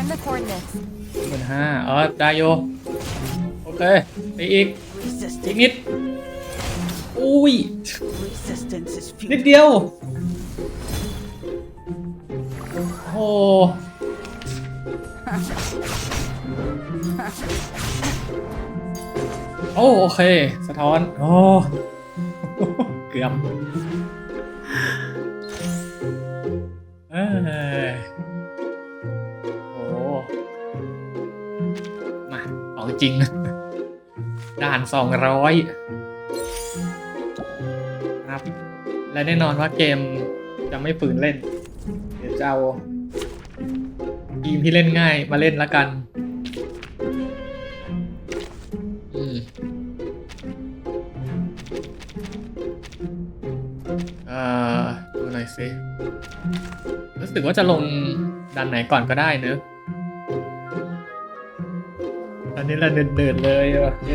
in the coordinates. หมื่นห้าอ๋อได้โยโอเคไปอีก อีก Resistance, นิด อุ้ย resistance is นิด futile. เดียว โอ้โอ้โอเค สะท้อน โอ้ เกือบเอ้ย จริง ด่านสองร้อยครับ และแน่นอนว่าเกมจะไม่ฝืนเล่น เดี๋ยวจะเอาทีมที่เล่นง่ายมาเล่นละกันอืมเอ่อดูหน่อยสิรู้สึกว่าจะลงดันไหนก่อนก็ได้เนอะ อันนี้ละเดินๆเลยโอเค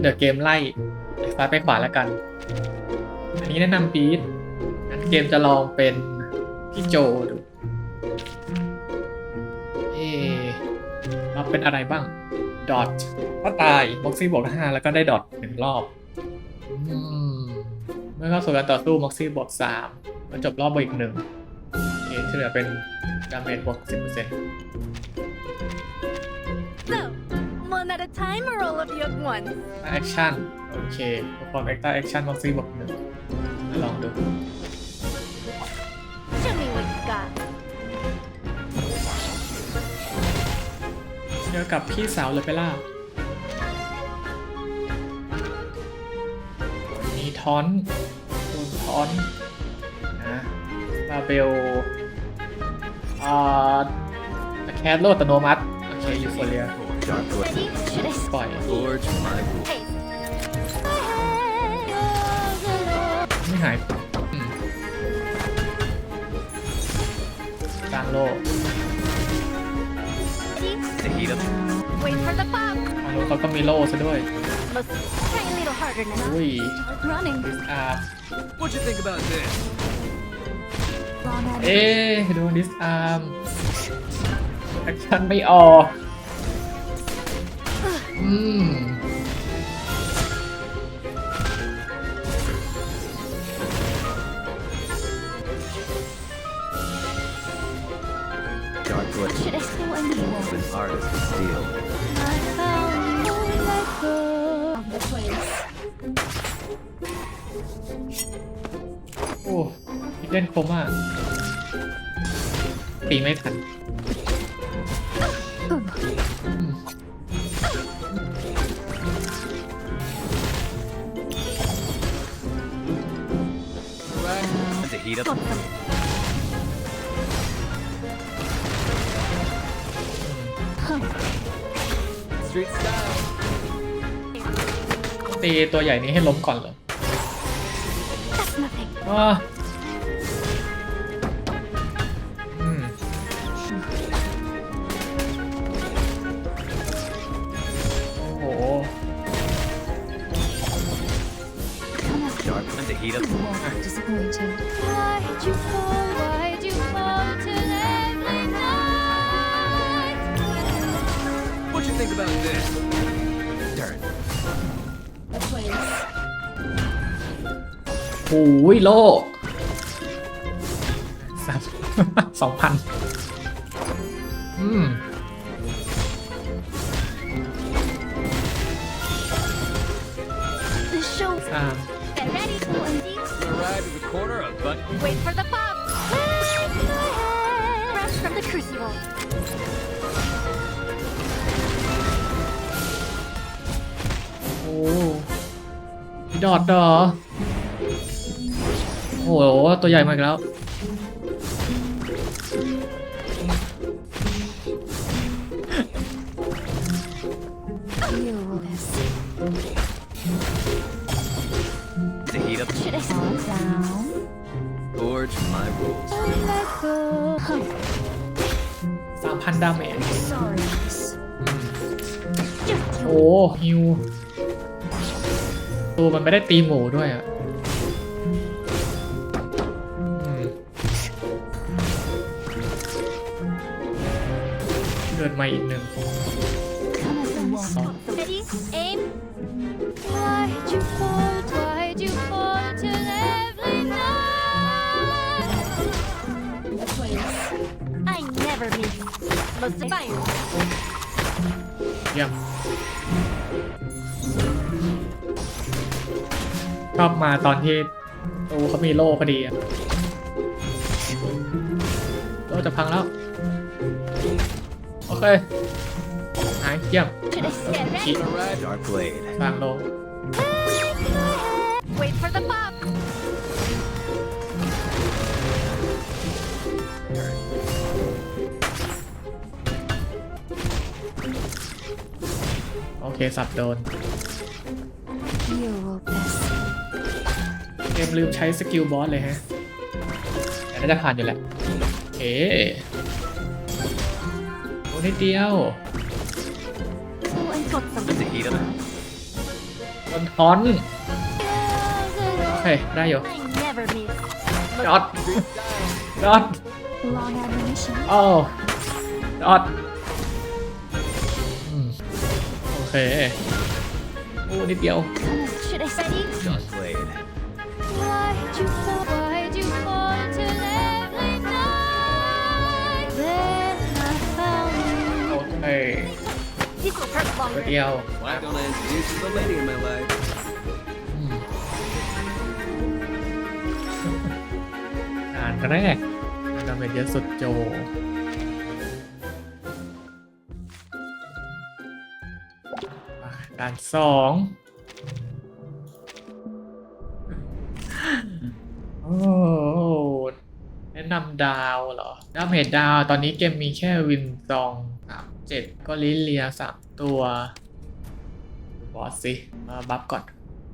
เดี๋ยวเกมไล่ซ้ายไปขวาแล้วกัน อันนี้แนะนำปีดงั้นเกมจะลองเป็นพี่โจดู เอ๊ะรับเป็นอะไรบ้าง ดอทก็ตายบ็อกซี่บวกห้าแล้วก็ได้ดอทหนึ่งรอบเมื่อเข้าสู่การต่อสู้ม็อกซี่บวกสามแล้วจบรอบบวกอีกหนึ่งโอเคที่เหลือเป็น ดาเมจบวกสิบเปอร์เซ็นต์ So, one at a time or all of you at once? แอคชั่นโอเคพอร์มเอ็กซ์ตาแอคชั่นบ็อกซี่บวกหนึ่งลองดู Show me what you got. เจอกับพี่สาวเลยไปล่ามีทอนโดนทอนนะบาเบล อ่าแคสโลดอัตโนมัติ โอเคยูโฟเรีย Dark Lord, Ready? Should I ปล่อย forge my rules. Hey. ไม่หายอืมกลางโลก To heat up. Wait for the pop. ทางโลกเขาก็มีโล่ซะด้วย Must try a little harder now. อุ้ย Running. อ่า What you think about this? Run at เอ๊ะดูดิสอาร์มแอคชั่นไม่ออกอืม เล่นโคม่าตีไม่ทัน To heat up. Got them. Street style. ตีตัวใหญ่นี้ให้ล้มก่อนเหรอ That's nothing. ว้าอื Dark and to heat up. disappointed. Why'd you fall? Why'd you fall till every night? What you think about this? Turn. The place. โอ้ยโลสาม สองพัน อืม มีดอดเหรอโอ้โห ตัวใหญ่มากแล้ว Feel this. to heat up. Should I slow down? Forge my rules. Let go. สามพันดาเมจ Sorry. Just โอ้ฮิวูมันไม่ได้ตีหมูด้วยอะเดินมาอีกหนึ่งสองเยี่ยม ชอบมาตอนที่ตูเขามีโล่พอดีอะโล่จะพังแล้ว โอเค หายเยี่ยม Should I stand ขี ready? Alright, Dark Blade. วางลง Wait for the pop. โอเค สับโดน มลืมใช้สกิลบอสเลยฮะแต่น่าจะผ่านอยู่แหละโอเคโอ้นิดเดียว So I got some. Let's heat up. โดนทอนโอเคได้อยู่ I never miss. จอดจอด Long ammunition. โอ้จอดอืมโอเคโอ้นิดเดียว Should I ready? Dark Blade. เค This will hurt นิด longer. เดียว Why don't I introduce you to the lady in my life? อืมด่านแรกดาเมจเยอะสุดโจอะด่านสอง แนะนำดาวเหรอดาวเมจดาว ตอนนี้เกมมีแค่วินซองสามเจ็ดก็ลิเลียสามตัวบอสสิ มาบัฟก่อน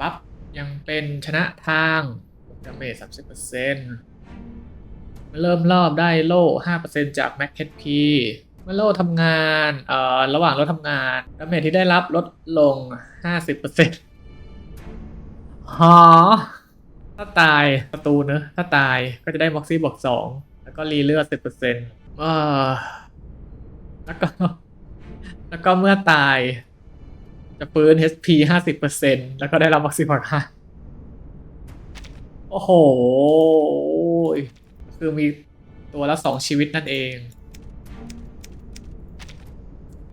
บัฟยังเป็นชนะทางดาเมจสามสิบเปอร์เซ็นต์เริ่มรอบได้โล่ห้าเปอร์เซ็นต์จากแม็กเ p เมื่อโล่ทำงาน เอ่อ ระหว่างโล่ทำงานดาเมจที่ได้รับลดลงห้าสิบเปอร์เซ็นต์หอ ถ้าตายประตูเนอะถ้าตายก็จะได้ม็อกซี่บวกสองแล้วก็รีเลือดสิบเปอร์เซ็นต์แล้วก็ แล้วก็เมื่อตาย จะฟื้น HP ห้าสิบเปอร์เซ็นต์แล้วก็ได้รับวัคซีนบวกห้าโอ้โห คือมีตัวละสองชีวิตนั่นเอง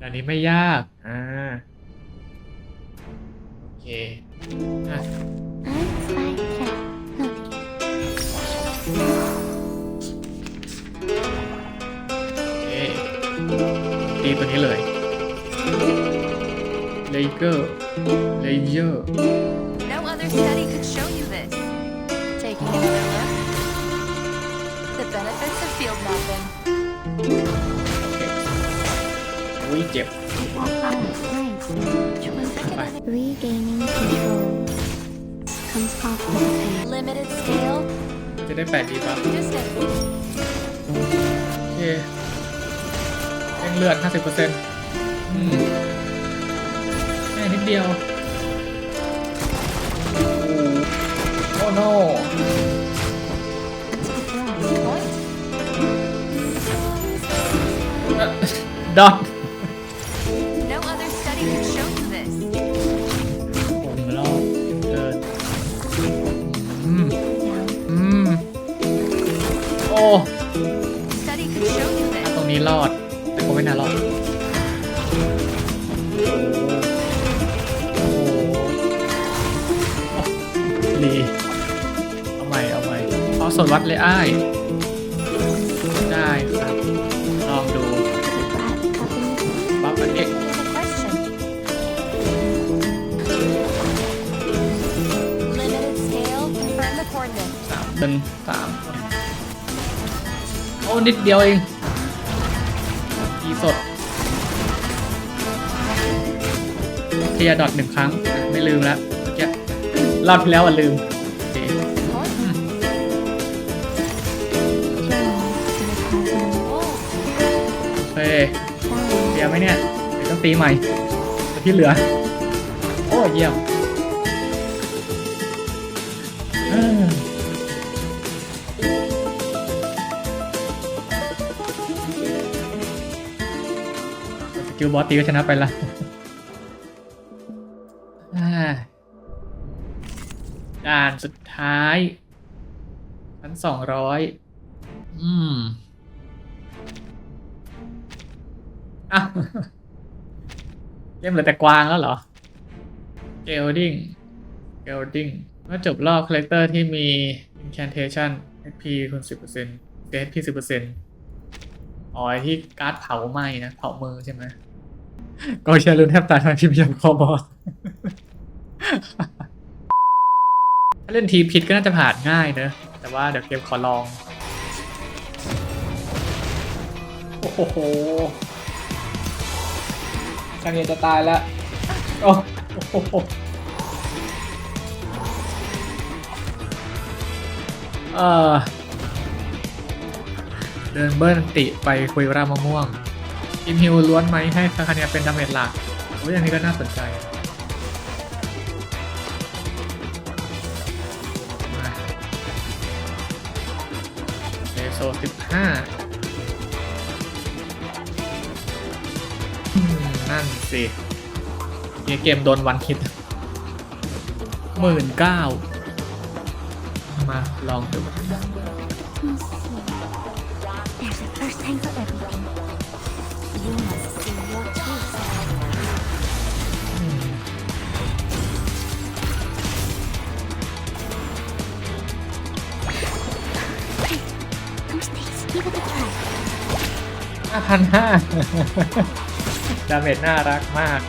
อันนี้ไม่ยาก อ่า โอเคอะ Nothing. โอเคตีตัวนี้เลย เลเกอร์ เลเยอร์ No other study could show you this. Taking another look. The benefits of field mapping. อุ้ยเจ็บ Oh, nice. Regaining control comes off with a pain. Limited scale. จะได้แปดดีป่ะโอเคเร่งเลือด 50%อืมแค่นิดเดียว โอ้โนดอท ส่วนวัดเลยอ้ายได้ครับลองดูบัฟอันนี้ Here's a question. Limited scale. Confirm the coordinates. สามเป็นสามโอ้นิดเดียวเองอีสดเคลียร์ดอทหนึ่งครั้ง ไม่ลืมแล้วเมื่อกี้รอบที่แล้วอะลืม เคลียไหมเนี่ยเดี๋ยวต้องตีใหม่ที่เหลือ โอ้เยี่ยมเออกิลบอสตีก็ชนะไปละอ่าด่านสุดท้ายชั้นสองร้อยอืม อะเล่มเหลือแต่กวางแล้วเหรอเกลดิ้งเกลดิ้งเมื่อจบรอบคาแรคเตอร์ที่มี incantation HP คูณ10% HP 10%อ๋อไอ้ที่การ์ดเผาไหม้นะเผามือใช่ไหมก็เชียร์ลุ้นแทบตายทำไมพิมพ์ยังคอบอสถ้าเล่นทีผิดก็น่าจะผ่านง่ายเนอะ แต่ว่าเดี๋ยวเกมขอลอง โอ้โห ช่างเย็นจะตายแล้ว โอ้โหเออเดินเบิ้ลติไปคุยรามะม่วงอิมฮิวล้วนไหมให้คาคาเนียเป็นดาเมจหลักโอ้ยอันนี้ก็น่าสนใจเอโซสิบห้า นั่นสิเหี้ยเกมโดนวันคิดหมื่นเก้ามาลองดู There's a first time for everything. You must see your truth. อืม Those things, give it a try. ห้าพันห้า ดาเมจน่ารักมาก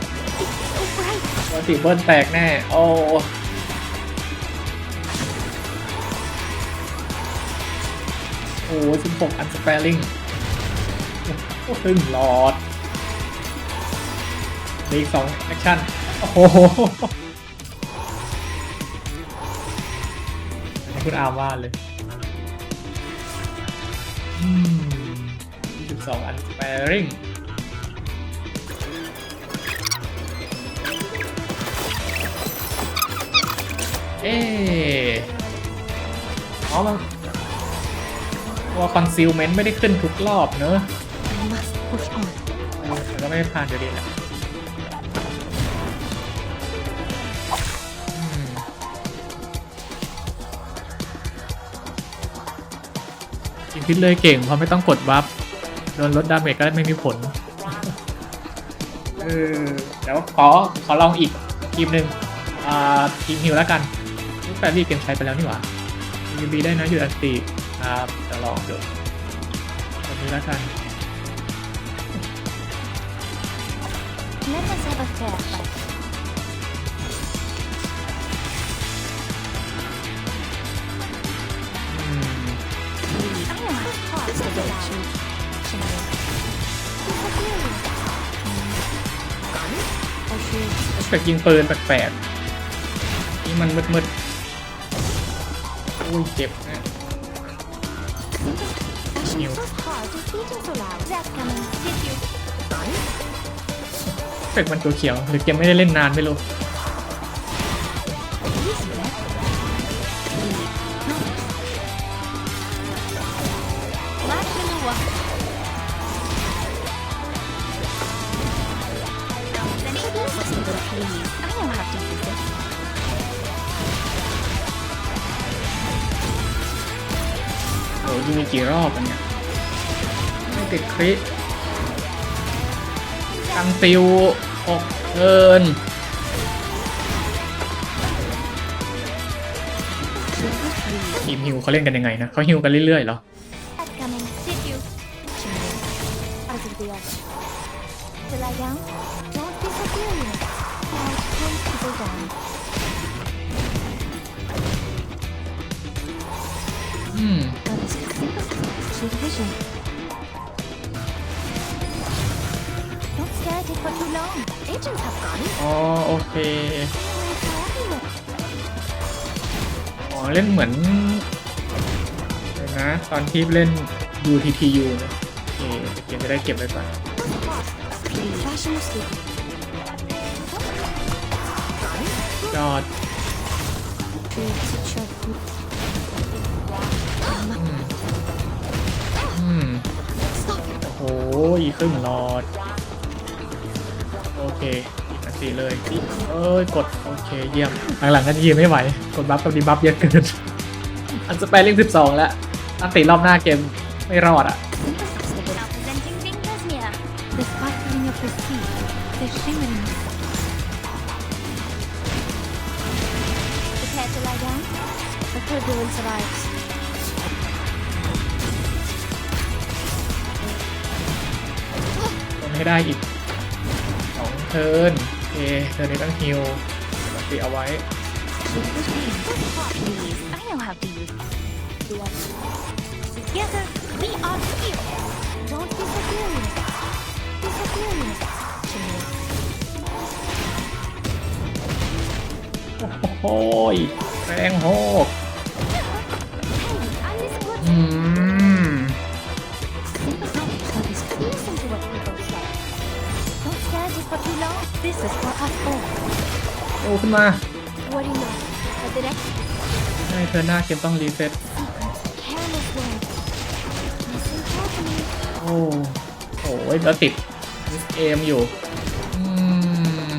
ตัวสีเบิ้ลแตกแน่ โอ้โอ้สิบหกอันสเปรลิงโอ้ซึ่งหลอดอีกสองแอคชั่น โอ้โหให้คุณอาว่าเลยอืมสิบสองอันสเปรลิง เอ๊ะอ๋อมันตัวคอนซีลเมนต์ไม่ได้ขึ้นทุกรอบเนอะ I must push on. แต่ก็ไม่ได้ผ่านอยู่ดีแหละอืมจริงพิดเลยเก่งเพราะไม่ต้องกดบัฟโดนลดดาเมจก็ไม่มีผล เออเดี๋ยวขอขอลองอีกทีมหนึ่งอ่าทีมฮิวแล้วกัน แฟรี่เกมใช้ไปแล้วนี่หว่ายูบีได้นะอยู่อันตีครับจะลองดูแบบนี้แล้วกัน Let us have a fair fight. อืม I am the heart of the truth. Chanel. I should รู้สึกยิงปืนแปลกๆนี่มันมืดๆ อ้ยเจ็บนะนิวเป็กมันเขียวหรือเกมไม่ได้เล่นนานไม่รู้ ยิงไปกี่รอบอันเนี่ยไม่ติดคริสตังติวออกเทินทีมฮิวเขาเล่นกันยังไงนะเขาฮิวกันเรื่อยๆเหรออืม That is She's vision. Don't stare at it for too long. Agents have gone. อ๋อโอเค Everywhere. อ๋อเล่นเหมือนเดี๋ยวนะ ตอนที่เล่น UTTU นะโอเคเกมจะได้เก็บไว้ก่อน Please. Fashion is sleeping. ยอด Treat your food. อืม Stop. โอ้โหครึ่งหลอดอีกอันตีเลยเอ้ยกดโอเคเยี่ยมหลังๆก็ยืนไม่ไหว กดบัฟกับดีบัฟเยอะเกิน อันสเปรลิงสิบสองแล้วอันตีรอบหน้าเกมไม่รอดอะ Now presenting Vinkasmia. The sparkling of the sea, the shimmering. Prepare to lie down. The turbulence arrives. ให้ได้อีกสองเทิร์นโอเคเทิร์นนี้ต้องฮิวปกติเอาไว้ Please, I know how to use it. Together, we are here. Don't disappear, Universe. Disappear, Universe. Shimmer. โอ้โหยแรงโหก stare just for too long. This is for us all. โอ้ขึ้นมา What do you know? But the next ใช่เทิร์นหน้าเกมต้องรีเซ็ต careless word. Listen carefully. โอ้โหแล้วติดมิสเอมอยู่ อืม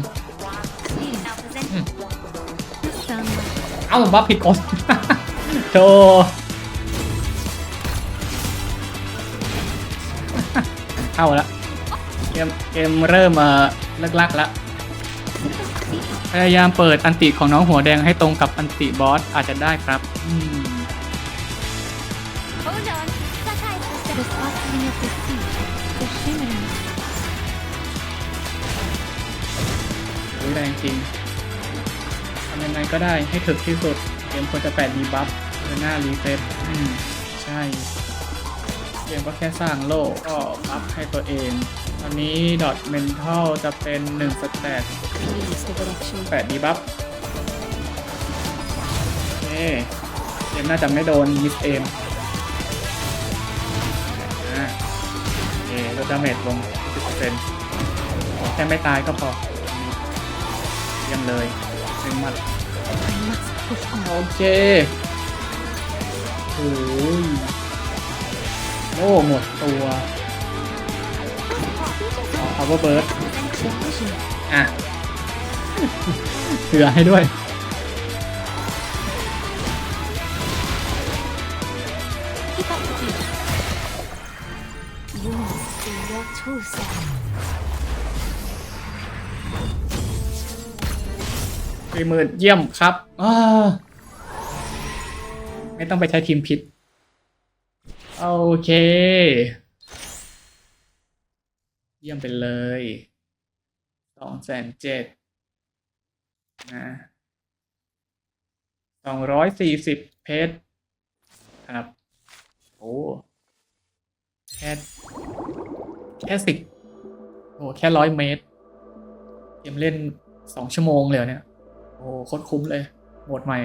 Now present the sunlight. เอ้าบัฟผิดกฎโธ่เข้าแล้วเกมเกมเริ่มเอ่อเลิกลักแล้วพยายามเปิดอันติของน้องหัวแดงให้ตรงกับอันติบอสอาจจะได้ครับอืม Hold on. Sakai, the sparkling of the sea, the shimmering. อุ๊ยแรงจริงทำยังไงก็ได้ให้ถึกที่สุดเกมควรจะแปดดีบัฟเดินหน้ารีเซ็ตอืม ใช่เกมก็แค่สร้างโลกก็บัฟให้ตัวเองต อนนี้ดอทเมนทัลจะเป็น1สแตท Please, the direction. แปดดีบัฟโอเคเกมน่าจะไม่โดนมิสเอมอ่าโอเคลดดาเมจลง 10%ขอแค่ไม่ตายก็พอเยี่ยมเลยหนึ่งหมัด I must push on. โอเคโอ้ยโล่หมดตัว ขอ power burst The vision. อะเสือให้ด้วย Keep up the peace. You must see your true self. สี่หมื่นเยี่ยมครับอ่าไม่ต้องไปใช้ทีมพิษ โอเค เยี่ยมไปเลยสองแสนเจ็ดนะสองร้อยสี่สิบเพชรครับโอ้แค่แค่สิบโอ้แค่ร้อยเมตรเกมเล่นสองชั่วโมงเลยเนี่ย โอ้โคตรคุ้มเลยโหมดใหม่